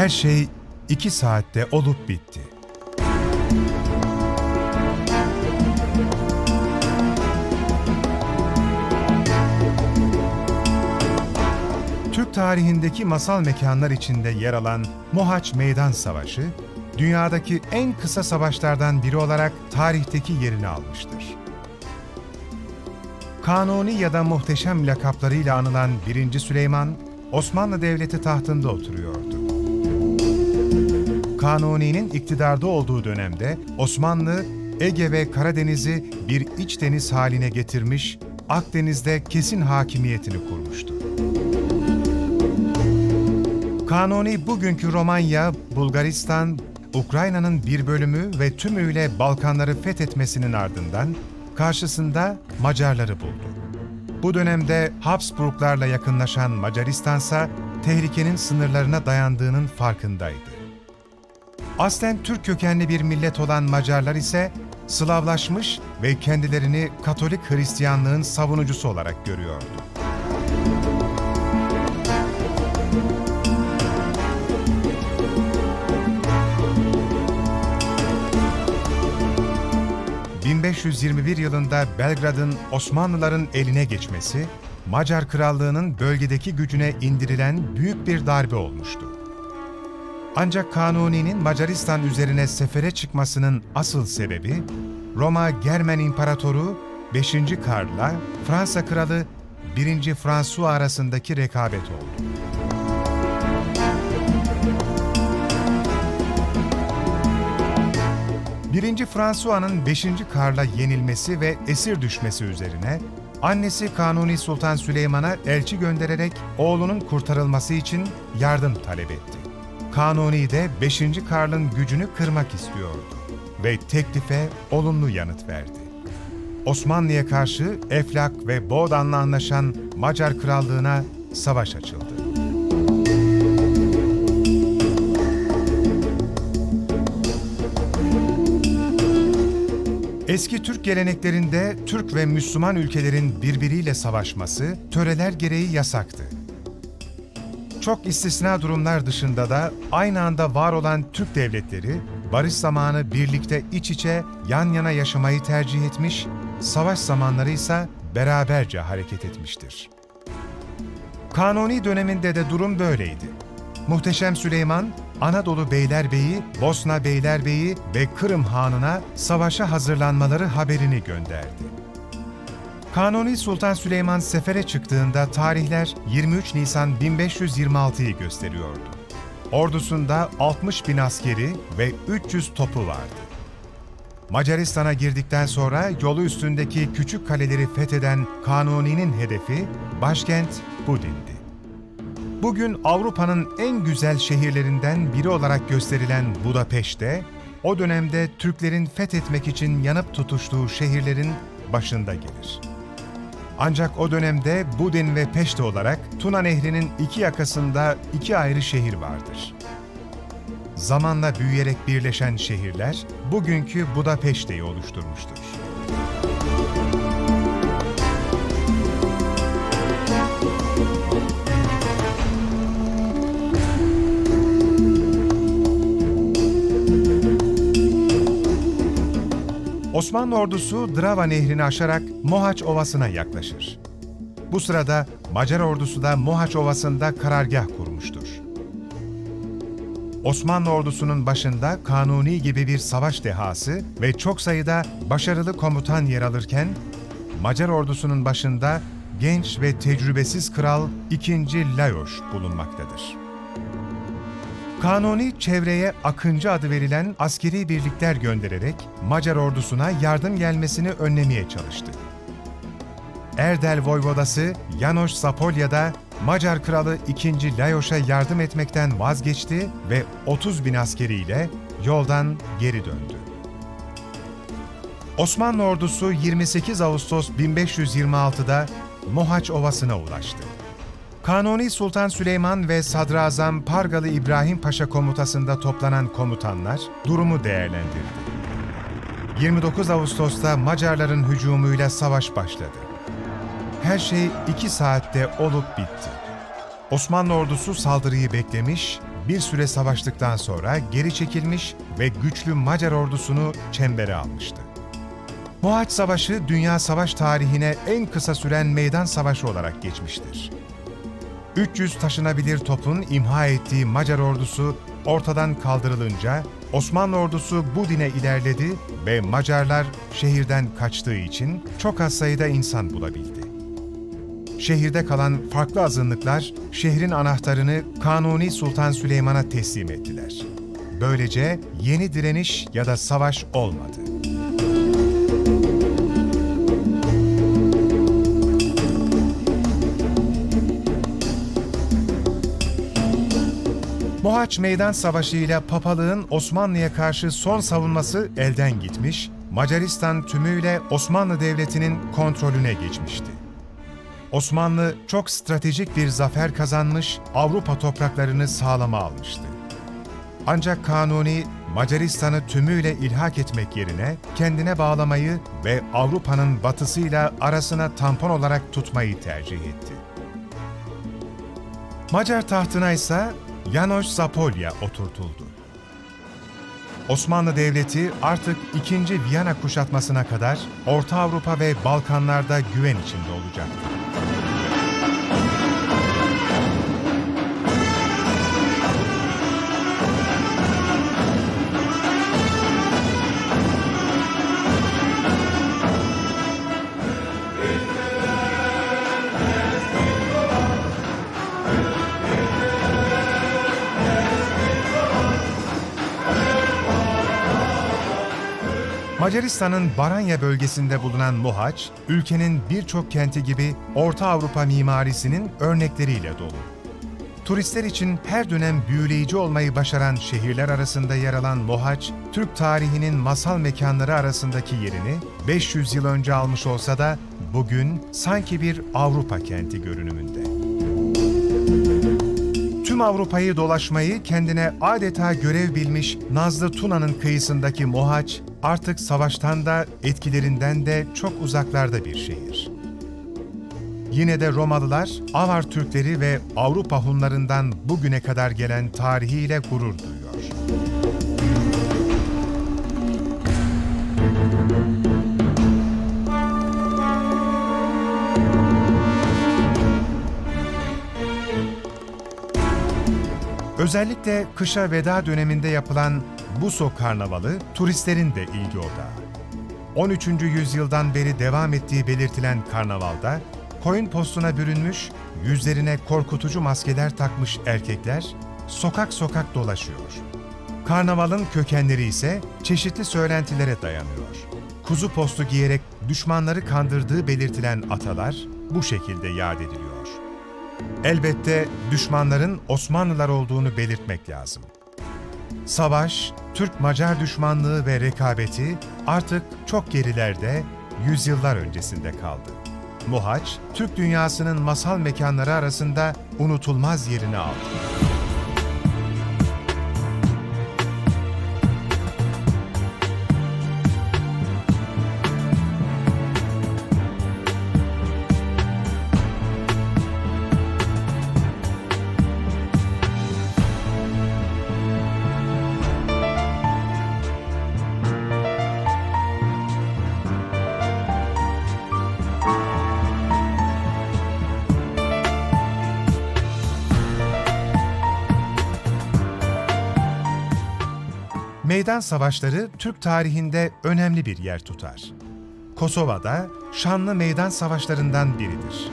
Her şey iki saatte olup bitti. Türk tarihindeki masal mekanlar içinde yer alan Mohaç Meydan Savaşı, dünyadaki en kısa savaşlardan biri olarak tarihteki yerini almıştır. Kanuni ya da muhteşem lakaplarıyla anılan 1. Süleyman, Osmanlı Devleti tahtında oturuyordu. Kanuni'nin iktidarda olduğu dönemde Osmanlı, Ege ve Karadeniz'i bir iç deniz haline getirmiş, Akdeniz'de kesin hakimiyetini kurmuştu. Kanuni bugünkü Romanya, Bulgaristan, Ukrayna'nın bir bölümü ve tümüyle Balkanları fethetmesinin ardından karşısında Macarları buldu. Bu dönemde Habsburglarla yakınlaşan Macaristansa tehlikenin sınırlarına dayandığının farkındaydı. Aslen Türk kökenli bir millet olan Macarlar ise Slavlaşmış ve kendilerini Katolik Hristiyanlığın savunucusu olarak görüyordu. ...1521 yılında Belgrad'ın Osmanlıların eline geçmesi... ...Macar Krallığı'nın bölgedeki gücüne indirilen büyük bir darbe olmuştu. Ancak Kanuni'nin Macaristan üzerine sefere çıkmasının asıl sebebi, Roma Germen İmparatoru 5. Karl'la Fransa Kralı 1. François arasındaki rekabet oldu. 1. François'nın 5. Karl'a yenilmesi ve esir düşmesi üzerine annesi Kanuni Sultan Süleyman'a elçi göndererek oğlunun kurtarılması için yardım talep etti. Kanuni de 5. Karl'ın gücünü kırmak istiyordu ve teklife olumlu yanıt verdi. Osmanlı'ya karşı Eflak ve Boğdan'la anlaşan Macar Krallığı'na savaş açıldı. Eski Türk geleneklerinde Türk ve Müslüman ülkelerin birbiriyle savaşması töreler gereği yasaktı. Çok istisna durumlar dışında da aynı anda var olan Türk devletleri barış zamanı birlikte iç içe yan yana yaşamayı tercih etmiş, savaş zamanları ise beraberce hareket etmiştir. Kanuni döneminde de durum böyleydi. Muhteşem Süleyman, Anadolu Beylerbeyi, Bosna Beylerbeyi ve Kırım Hanı'na savaşa hazırlanmaları haberini gönderdi. Kanuni Sultan Süleyman sefere çıktığında tarihler 23 Nisan 1526'yı gösteriyordu. Ordusunda 60 bin askeri ve 300 topu vardı. Macaristan'a girdikten sonra yolu üstündeki küçük kaleleri fetheden Kanuni'nin hedefi başkent Budin'di. Bugün Avrupa'nın en güzel şehirlerinden biri olarak gösterilen Budapeşte, o dönemde Türklerin fethetmek için yanıp tutuştuğu şehirlerin başında gelir. Ancak o dönemde Budin ve Peşte olarak Tuna Nehri'nin iki yakasında iki ayrı şehir vardır. Zamanla büyüyerek birleşen şehirler bugünkü Budapeşte'yi oluşturmuştur. Osmanlı ordusu Drava Nehri'ni aşarak Mohaç Ovası'na yaklaşır. Bu sırada Macar ordusu da Mohaç Ovası'nda karargah kurmuştur. Osmanlı ordusunun başında Kanuni gibi bir savaş dehası ve çok sayıda başarılı komutan yer alırken, Macar ordusunun başında genç ve tecrübesiz kral 2. Lajos bulunmaktadır. Kanuni çevreye Akıncı adı verilen askeri birlikler göndererek Macar ordusuna yardım gelmesini önlemeye çalıştı. Erdel Voyvodası Janos Zapolya'da Macar kralı 2. Lajos'a yardım etmekten vazgeçti ve 30 bin askeriyle yoldan geri döndü. Osmanlı ordusu 28 Ağustos 1526'da Mohaç Ovası'na ulaştı. Kanuni Sultan Süleyman ve Sadrazam Pargalı İbrahim Paşa komutasında toplanan komutanlar durumu değerlendirdi. 29 Ağustos'ta Macarların hücumuyla savaş başladı. Her şey iki saatte olup bitti. Osmanlı ordusu saldırıyı beklemiş, bir süre savaştıktan sonra geri çekilmiş ve güçlü Macar ordusunu çembere almıştı. Mohaç Savaşı, dünya savaş tarihine en kısa süren meydan savaşı olarak geçmiştir. 300 taşınabilir topun imha ettiği Macar ordusu ortadan kaldırılınca Osmanlı ordusu Budin'e ilerledi ve Macarlar şehirden kaçtığı için çok az sayıda insan bulabildi. Şehirde kalan farklı azınlıklar şehrin anahtarını Kanuni Sultan Süleyman'a teslim ettiler. Böylece yeni direniş ya da savaş olmadı. Mohaç Meydan Savaşı ile papalığın Osmanlı'ya karşı son savunması elden gitmiş, Macaristan tümüyle Osmanlı Devleti'nin kontrolüne geçmişti. Osmanlı çok stratejik bir zafer kazanmış, Avrupa topraklarını sağlama almıştı. Ancak Kanuni, Macaristan'ı tümüyle ilhak etmek yerine kendine bağlamayı ve Avrupa'nın batısıyla arasına tampon olarak tutmayı tercih etti. Macar tahtına ise János Zapolya oturtuldu. Osmanlı Devleti artık 2. Viyana kuşatmasına kadar Orta Avrupa ve Balkanlarda güven içinde olacaktı. Macaristan'ın Baranya bölgesinde bulunan Mohaç, ülkenin birçok kenti gibi Orta Avrupa mimarisinin örnekleriyle dolu. Turistler için her dönem büyüleyici olmayı başaran şehirler arasında yer alan Mohaç, Türk tarihinin masal mekanları arasındaki yerini 500 yıl önce almış olsa da bugün sanki bir Avrupa kenti görünümünde. Tüm Avrupa'yı dolaşmayı kendine adeta görev bilmiş Nazlı Tuna'nın kıyısındaki Mohaç, artık savaştan da etkilerinden de çok uzaklarda bir şehir. Yine de Romalılar, Avar Türkleri ve Avrupa Hunlarından bugüne kadar gelen tarihiyle gurur duyuyor. Özellikle kışa veda döneminde yapılan Buso Karnavalı turistlerin de ilgi odağı. 13. yüzyıldan beri devam ettiği belirtilen karnavalda koyun postuna bürünmüş, yüzlerine korkutucu maskeler takmış erkekler sokak sokak dolaşıyor. Karnavalın kökenleri ise çeşitli söylentilere dayanıyor. Kuzu postu giyerek düşmanları kandırdığı belirtilen atalar bu şekilde yad ediliyor. Elbette düşmanların Osmanlılar olduğunu belirtmek lazım. Savaş, Türk-Macar düşmanlığı ve rekabeti artık çok gerilerde, yüzyıllar öncesinde kaldı. Mohaç, Türk dünyasının masal mekanları arasında unutulmaz yerini aldı. Meydan savaşları Türk tarihinde önemli bir yer tutar. Kosova'da şanlı meydan savaşlarından biridir.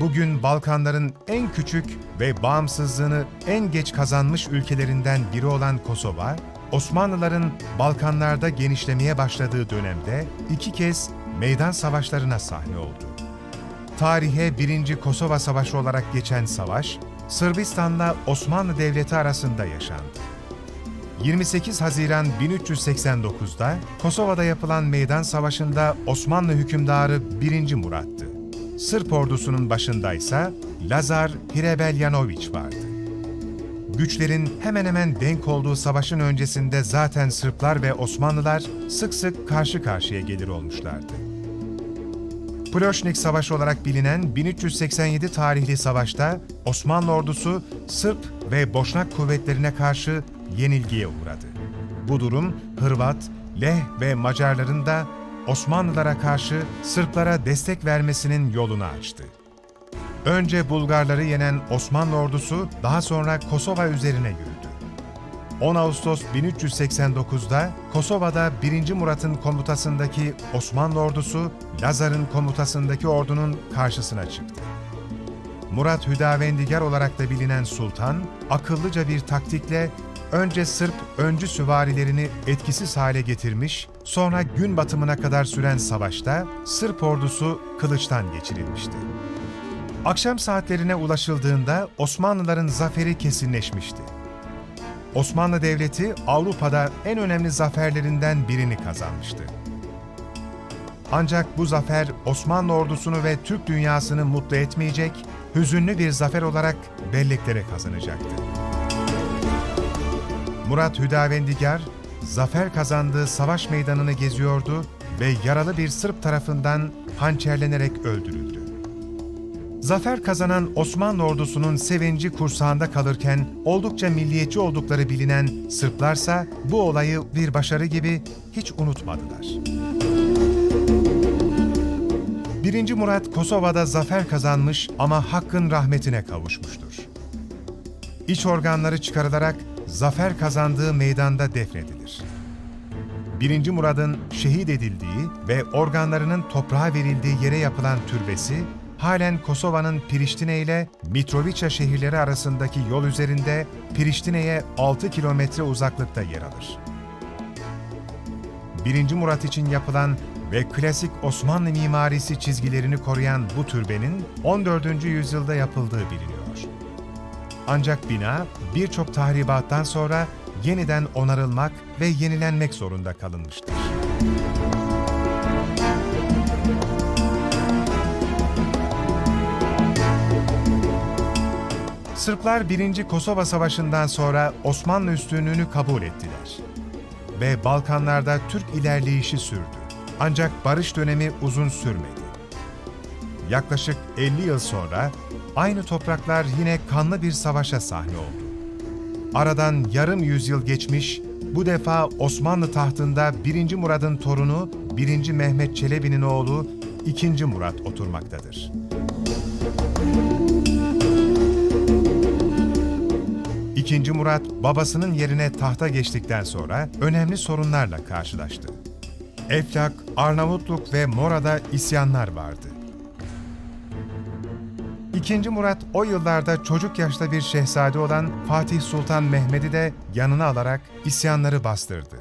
Bugün Balkanların en küçük ve bağımsızlığını en geç kazanmış ülkelerinden biri olan Kosova, Osmanlıların Balkanlarda genişlemeye başladığı dönemde iki kez meydan savaşlarına sahne oldu. Tarihe 1. Kosova Savaşı olarak geçen savaş, Sırbistan'la Osmanlı Devleti arasında yaşandı. 28 Haziran 1389'da Kosova'da yapılan meydan savaşında Osmanlı hükümdarı 1. Murat'tı. Sırp ordusunun başındaysa Lazar Hrebeljanović vardı. Güçlerin hemen hemen denk olduğu savaşın öncesinde zaten Sırplar ve Osmanlılar sık sık karşı karşıya gelir olmuşlardı. Ploşnik Savaşı olarak bilinen 1387 tarihli savaşta Osmanlı ordusu Sırp ve Boşnak kuvvetlerine karşı yenilgiye uğradı. Bu durum Hırvat, Leh ve Macarların da Osmanlılara karşı Sırplara destek vermesinin yolunu açtı. Önce Bulgarları yenen Osmanlı ordusu daha sonra Kosova üzerine yürüdü. 10 Ağustos 1389'da Kosova'da 1. Murat'ın komutasındaki Osmanlı ordusu Lazar'ın komutasındaki ordunun karşısına çıktı. Murat Hüdavendigar olarak da bilinen sultan, akıllıca bir taktikle önce Sırp öncü süvarilerini etkisiz hale getirmiş, sonra gün batımına kadar süren savaşta Sırp ordusu kılıçtan geçirilmişti. Akşam saatlerine ulaşıldığında Osmanlıların zaferi kesinleşmişti. Osmanlı Devleti Avrupa'da en önemli zaferlerinden birini kazanmıştı. Ancak bu zafer Osmanlı ordusunu ve Türk dünyasını mutlu etmeyecek, hüzünlü bir zafer olarak belleklere kazanacaktı. Murat Hüdavendigar, zafer kazandığı savaş meydanını geziyordu ve yaralı bir Sırp tarafından hançerlenerek öldürüldü. Zafer kazanan Osmanlı ordusunun sevinci kursağında kalırken oldukça milliyetçi oldukları bilinen Sırplarsa bu olayı bir başarı gibi hiç unutmadılar. 1. Murat Kosova'da zafer kazanmış ama Hakk'ın rahmetine kavuşmuştur. İç organları çıkarılarak zafer kazandığı meydanda defnedilir. 1. Murad'ın şehit edildiği ve organlarının toprağa verildiği yere yapılan türbesi, halen Kosova'nın Priştine ile Mitrovica şehirleri arasındaki yol üzerinde Priştine'ye 6 kilometre uzaklıkta yer alır. 1. Murat için yapılan ve klasik Osmanlı mimarisi çizgilerini koruyan bu türbenin 14. yüzyılda yapıldığı biliniyor. Ancak bina birçok tahribattan sonra yeniden onarılmak ve yenilenmek zorunda kalınmıştır. Sırplar 1. Kosova Savaşı'ndan sonra Osmanlı üstünlüğünü kabul ettiler ve Balkanlarda Türk ilerleyişi sürdü. Ancak barış dönemi uzun sürmedi. Yaklaşık 50 yıl sonra aynı topraklar yine kanlı bir savaşa sahne oldu. Aradan yarım yüzyıl geçmiş, bu defa Osmanlı tahtında 1. Murad'ın torunu 1. Mehmet Çelebi'nin oğlu 2. Murat oturmaktadır. İkinci Murat babasının yerine tahta geçtikten sonra önemli sorunlarla karşılaştı. Eflak, Arnavutluk ve Mora'da isyanlar vardı. İkinci Murat o yıllarda çocuk yaşta bir şehzade olan Fatih Sultan Mehmet'i de yanına alarak isyanları bastırdı.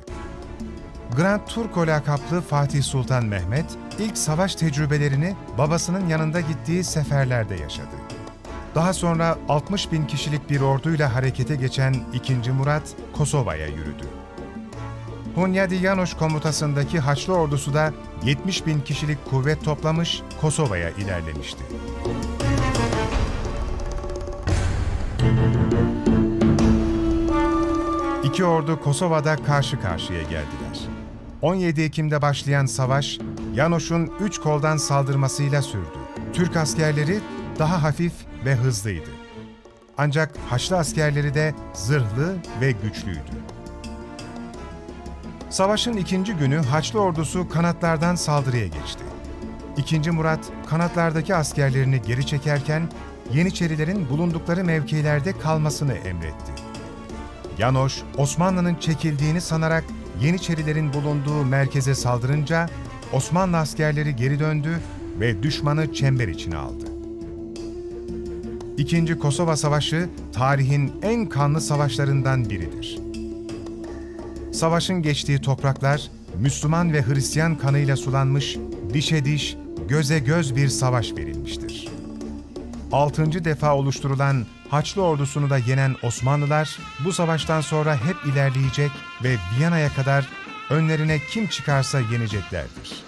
Grand Turko lakaplı Fatih Sultan Mehmet, ilk savaş tecrübelerini babasının yanında gittiği seferlerde yaşadı. Daha sonra 60 bin kişilik bir orduyla harekete geçen 2. Murat, Kosova'ya yürüdü. Hunyadi Janosch komutasındaki Haçlı ordusu da 70 bin kişilik kuvvet toplamış Kosova'ya ilerlemişti. İki ordu Kosova'da karşı karşıya geldiler. 17 Ekim'de başlayan savaş, Janosch'un üç koldan saldırmasıyla sürdü. Türk askerleri daha hafif ve hızlıydı. Ancak Haçlı askerleri de zırhlı ve güçlüydü. Savaşın ikinci günü Haçlı ordusu kanatlardan saldırıya geçti. İkinci Murat kanatlardaki askerlerini geri çekerken Yeniçerilerin bulundukları mevkilerde kalmasını emretti. Yanoş, Osmanlı'nın çekildiğini sanarak Yeniçerilerin bulunduğu merkeze saldırınca Osmanlı askerleri geri döndü ve düşmanı çember içine aldı. İkinci Kosova Savaşı tarihin en kanlı savaşlarından biridir. Savaşın geçtiği topraklar Müslüman ve Hristiyan kanıyla sulanmış, dişe diş, göze göz bir savaş verilmiştir. Altıncı defa oluşturulan Haçlı ordusunu da yenen Osmanlılar bu savaştan sonra hep ilerleyecek ve Viyana'ya kadar önlerine kim çıkarsa yeneceklerdir.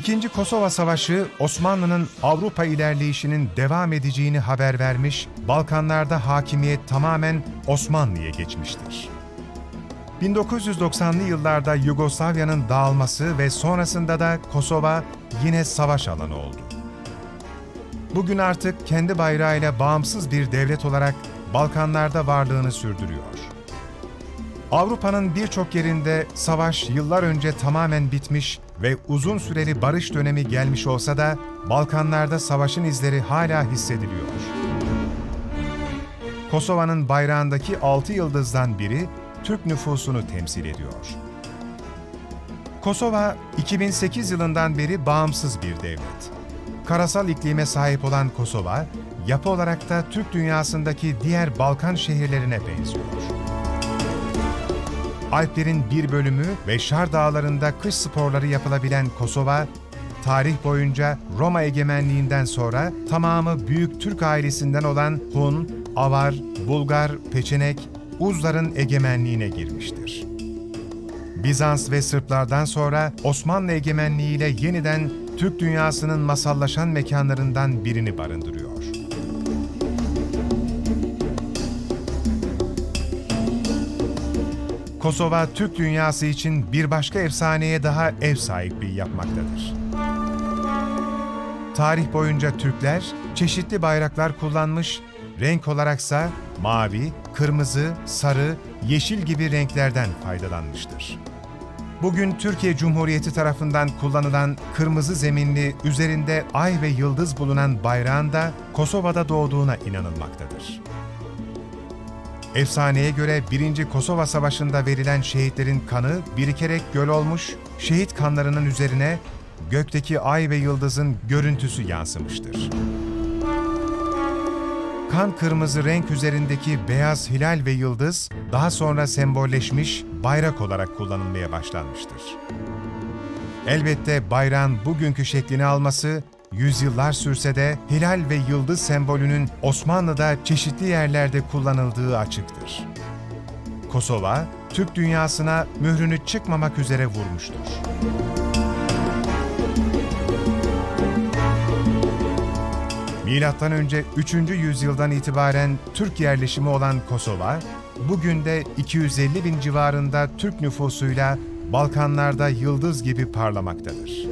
İkinci Kosova Savaşı Osmanlı'nın Avrupa ilerleyişinin devam edeceğini haber vermiş, Balkanlarda hakimiyet tamamen Osmanlı'ya geçmiştir. 1990'lı yıllarda Yugoslavya'nın dağılması ve sonrasında da Kosova yine savaş alanı oldu. Bugün artık kendi bayrağıyla bağımsız bir devlet olarak Balkanlarda varlığını sürdürüyor. Avrupa'nın birçok yerinde savaş yıllar önce tamamen bitmiş ve uzun süreli barış dönemi gelmiş olsa da Balkanlarda savaşın izleri hala hissediliyor. Kosova'nın bayrağındaki altı yıldızdan biri Türk nüfusunu temsil ediyor. Kosova, 2008 yılından beri bağımsız bir devlet. Karasal iklime sahip olan Kosova, yapı olarak da Türk dünyasındaki diğer Balkan şehirlerine benziyor. Alplerin bir bölümü ve Şar Dağları'nda kış sporları yapılabilen Kosova, tarih boyunca Roma egemenliğinden sonra tamamı Büyük Türk ailesinden olan Hun, Avar, Bulgar, Peçenek, Uzların egemenliğine girmiştir. Bizans ve Sırplardan sonra Osmanlı egemenliğiyle yeniden Türk dünyasının masallaşan mekanlarından birini barındırıyor. Kosova, Türk dünyası için bir başka efsaneye daha ev sahipliği yapmaktadır. Tarih boyunca Türkler çeşitli bayraklar kullanmış, renk olaraksa mavi, kırmızı, sarı, yeşil gibi renklerden faydalanmıştır. Bugün Türkiye Cumhuriyeti tarafından kullanılan kırmızı zeminli üzerinde ay ve yıldız bulunan bayrağın da Kosova'da doğduğuna inanılmaktadır. Efsaneye göre 1. Kosova Savaşı'nda verilen şehitlerin kanı birikerek göl olmuş, şehit kanlarının üzerine gökteki ay ve yıldızın görüntüsü yansımıştır. Kan kırmızı renk üzerindeki beyaz hilal ve yıldız daha sonra sembolleşmiş bayrak olarak kullanılmaya başlanmıştır. Elbette bayrağın bugünkü şeklini alması yüzyıllar sürse de hilal ve yıldız sembolünün Osmanlı'da çeşitli yerlerde kullanıldığı açıktır. Kosova, Türk dünyasına mührünü çıkmamak üzere vurmuştur. Milattan önce 3. yüzyıldan itibaren Türk yerleşimi olan Kosova, bugün de 250 bin civarında Türk nüfusuyla Balkanlarda yıldız gibi parlamaktadır.